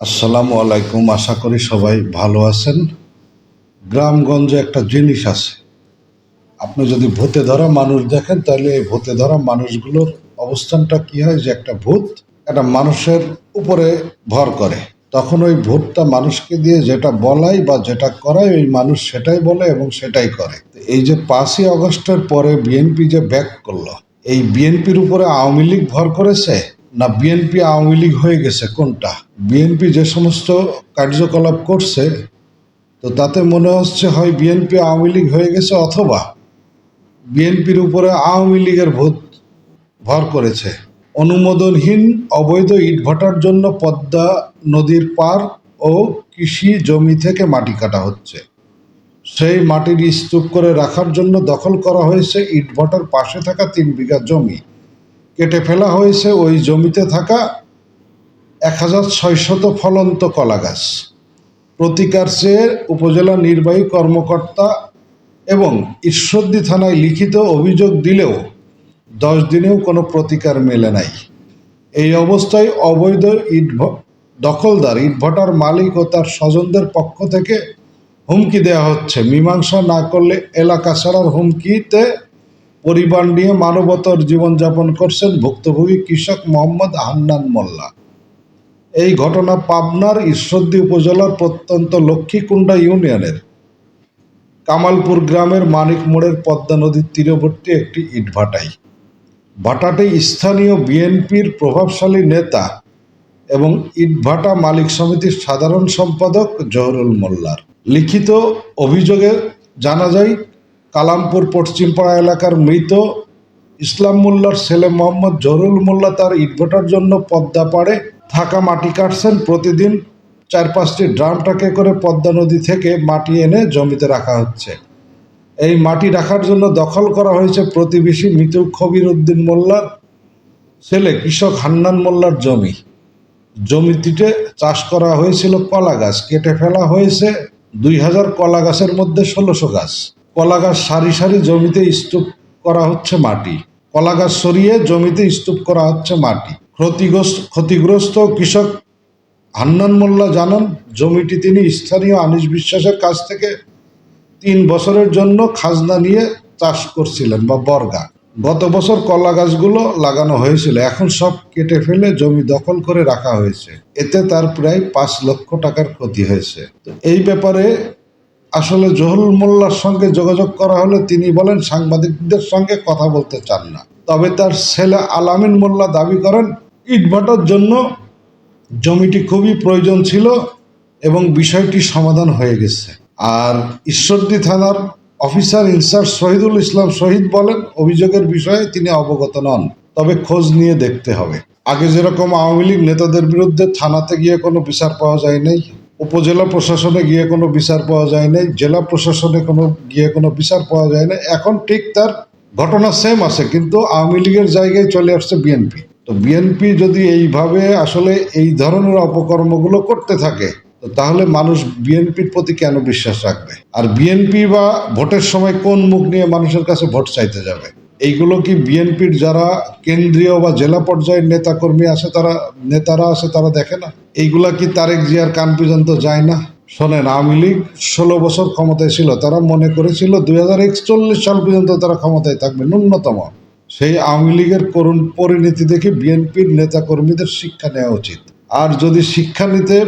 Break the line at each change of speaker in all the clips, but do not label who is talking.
আসসালামু আলাইকুম, আশা করি সবাই ভালো আছেন। গ্রামগঞ্জে একটা জিনিস আছে। আপনি যদি ভূতে ধরা মানুষ দেখেন, তাহলে এই ভূতে ধরা মানুষগুলোর অবস্থানটা কি হয়? যে একটা ভূত একটা মানুষের উপরে ভর করে। তখন ওই ভূতটা মানুষকে দিয়ে যেটা বলাই বা যেটা করায়, ওই মানুষ সেটাই বলে এবং সেটাই করে। এই যে পাঁচই আগস্টের পরে বিএনপি যে ব্যাক করল, এই বিএনপির উপরে আওয়ামী লীগ ভর করেছে? না বিএনপি আওয়ামী লীগ হয়ে গেছে, কোনটা? বিএনপি যে সমস্ত কার্যকলাপ করছে, তো তাতে মনে হচ্ছে হয় বিএনপি আওয়ামী লীগ হয়ে গেছে অথবা বিএনপির উপরে আওয়ামী লীগের ভূত ভর করেছে। অনুমোদনহীন অবৈধ ইটভাটার জন্য পদ্মা নদীর পার ও কৃষি জমি থেকে মাটি কাটা হচ্ছে। সেই মাটির স্তূপ করে রাখার জন্য দখল করা হয়েছে ইটভাটার পাশে থাকা তিন বিঘা জমি। কেটে ফেলা হয়েছে, ওই জমিতে থাকা এক হাজার ছয়শত ফলন্ত কলা গাছ প্রতিকার চেয়ে উপজেলা নির্বাহী কর্মকর্তা এবং ঈশ্বরদী থানায় লিখিত অভিযোগ দিলেও দশ দিনেও কোনো প্রতিকার মেলে নাই। এই অবস্থায় অবৈধ ইট দখলদার ইটভাটার মালিক ও তার স্বজনদের পক্ষ থেকে হুমকি দেওয়া হচ্ছে। মীমাংসা না করলে এলাকা ছাড়ার হুমকিতে পরিবার নিয়ে মানবতর জীবনযাপন করছেন ভুক্তভোগী কৃষক মোহাম্মদ হান্নান মোল্লা। এই ঘটনা পাবনার ঈশ্বরদী উপজেলার প্রত্যন্ত লক্ষ্মীকুণ্ডা ইউনিয়নের কামালপুর গ্রামের মানিক মোড়ের পদ্মা নদীর তীরবর্তী একটি ইটভাটাই ভাটাটি স্থানীয় বিএনপির প্রভাবশালী নেতা এবং ইটভাটা মালিক সমিতির সাধারণ সম্পাদক জহরুল মোল্লার। লিখিত অভিযোগে জানা যায় কালামপুর পশ্চিমপাড়া এলাকার মৃত ইসলাম মোল্লার ছেলে মোহাম্মদ জহরুল মোল্লা তার ইটভাটার জন্য পদ্মা পাড়ে থাকা মাটি কাটছেন। প্রতিদিন চার পাঁচটি ড্রাম ট্রাকে করে পদ্মা নদী থেকে মাটি এনে জমিতে রাখা হচ্ছে। এই মাটি রাখার জন্য দখল করা হয়েছে প্রতিবেশী মৃত খবির উদ্দিন মোল্লার ছেলে কৃষক হান্নান মোল্লার জমি। জমিটিতে চাষ করা হয়েছিল কলা গাছ, কেটে ফেলা হয়েছে দুই হাজার কলা গাছের মধ্যে ষোলোশো গাছ। কলা গাছ সারি সারি জমিতে স্তূপ করা হচ্ছে মাটি। কলা গাছ সরিয়ে জমিতে স্তূপ করা হচ্ছে মাটি। ক্ষতিগ্রস্ত ক্ষতিগ্রস্ত কৃষক হান্নান মোল্লা জানান, জমিটি তিনি স্থানীয় আনিস বিশ্বাসের কাছ থেকে তিন বছরের জন্য খাজনা নিয়ে চাষ করছিলেন বা বর্গা। গত বছর কলা গাছগুলো লাগানো হয়েছিল, এখন সব কেটে ফেলে জমি দখল করে রাখা হয়েছে। এতে তার প্রায় পাঁচ লক্ষ টাকার ক্ষতি হয়েছে। এই ব্যাপারে আসলে জহুরুল মোল্লার সঙ্গে যোগাযোগ করা হলে তিনি বলেন, সাংবাদিকদের সঙ্গে কথা বলতে চান না। তবে তার ছেলে আলামিন মোল্লা দাবি করেন ইটভাটার জন্য জমিটি খুবই প্রয়োজন ছিল এবং বিষয়টি সমাধান হয়ে গেছে। আর ঈশ্বরদী থানার officer in charge Shahidul Islam Shahid বলেন, অভিযোগের বিষয়ে তিনি অবগত নন, তবে খোঁজ নিয়ে দেখতে হবে। আগে যেরকম আওয়ামী লীগ নেতাদের বিরুদ্ধে থানাতে গিয়ে কোনো বিচার পাওয়া যায় নাই। উপজেলা প্রশাসনে গিয়ে কোনো বিচার পাওয়া যায় নাই জেলা প্রশাসনে কোনো, গিয়ে কোনো বিচার পাওয়া যায় না এখন ঠিক তার ঘটনা সেম আছে, কিন্তু আওয়ামী লীগের জায়গায় চলে আসছে বিএনপি তো বিএনপি যদি এইভাবে আসলে এই ধরনের অপকর্মগুলো করতে থাকে, তো তাহলে মানুষ বিএনপির প্রতি কেন বিশ্বাস রাখবে? আর বিএনপি বা ভোটের সময় কোন মুখ নিয়ে মানুষের কাছে ভোট চাইতে যাবে? এইগুলো কি বিএনপির যারা কেন্দ্রীয় বা জেলা পর্যায়ের নেতাকর্মী আছে, তারা, নেতারা আছে, তারা দেখে না? এইগুলা কি তারেক জিয়ার কান পর্যন্ত যায় না? শোনেন, আওয়ামী লীগ ষোলো বছর ক্ষমতায় ছিল, তারা মনে করেছিল দুই হাজার একচল্লিশ সাল পর্যন্ত তারা ক্ষমতায় থাকবে, ন্যূনতম। সেই আওয়ামী লীগের করুণ পরিণতি দেখে বিএনপির নেতাকর্মীদের শিক্ষা নেওয়া উচিত। আর যদি শিক্ষা নিতে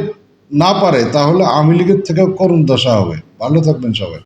না পারে, তাহলে আওয়ামী লীগের থেকেও করুণ দশা হবে। ভালো থাকবেন সবাই।